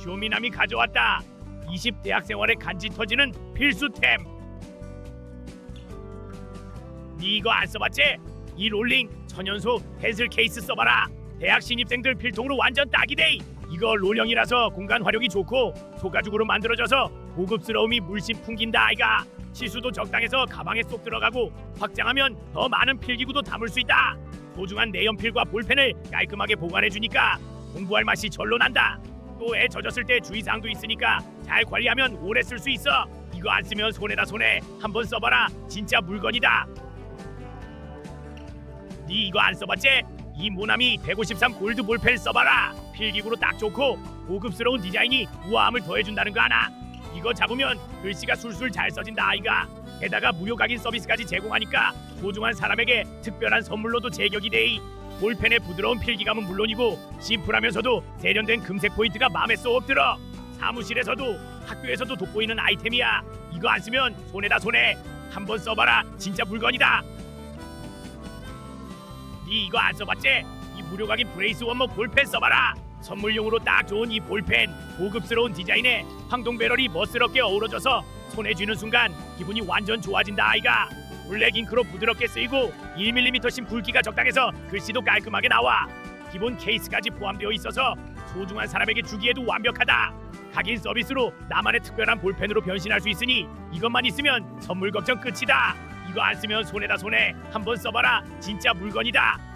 쇼미남이 가져왔다. 20 대학 생활에 간지 터지는 필수템. 니 이거 안 써봤지? 이 롤링 천연소 펜슬 케이스 써봐라. 대학 신입생들 필통으로 완전 딱이데 이거 롤형이라서 공간 활용이 좋고 소가죽으로 만들어져서 고급스러움이 물씬 풍긴다 아이가. 치수도 적당해서 가방에 쏙 들어가고 확장하면 더 많은 필기구도 담을 수 있다. 소중한 내연필과 볼펜을 깔끔하게 보관해 주니까 공부할 맛이 절로 난다 또애 젖었을 때 주의사항도 있으니까 잘 관리하면 오래 쓸 수 있어. 이거 안 쓰면 손해다 손해. 한번 써봐라. 진짜 물건이다. 니 이거 안 써봤지? 이 모나미 153 골드 볼펜 써봐라. 필기구로 딱 좋고 고급스러운 디자인이 우아함을 더해준다는 거 아나? 이거 잡으면 글씨가 술술 잘 써진다 아이가. 게다가 무료 각인 서비스까지 제공하니까 소중한 사람에게 특별한 선물로도 제격이 되이 볼펜의 부드러운 필기감은 물론이고 심플하면서도 세련된 금색 포인트가 마음에 쏙 들어. 사무실에서도 학교에서도 돋보이는 아이템이야. 이거 안 쓰면 손해다 손해. 한번 써봐라. 진짜 물건이다. 니 이거 안 써봤지? 이 무료 각인 브레이스 원모 볼펜 써봐라. 선물용으로 딱 좋은 이 볼펜. 고급스러운 디자인에 황동 배럴이 멋스럽게 어우러져서 손에 쥐는 순간 기분이 완전 좋아진다 아이가 블랙 잉크로 부드럽게 쓰이고 1mm씩 굵기가 적당해서 글씨도 깔끔하게 나와. 기본 케이스까지 포함되어 있어서 소중한 사람에게 주기에도 완벽하다. 각인 서비스로 나만의 특별한 볼펜으로 변신할 수 있으니 이것만 있으면 선물 걱정 끝이다. 이거 안 쓰면 손해다 손해. 한번 써봐라. 진짜 물건이다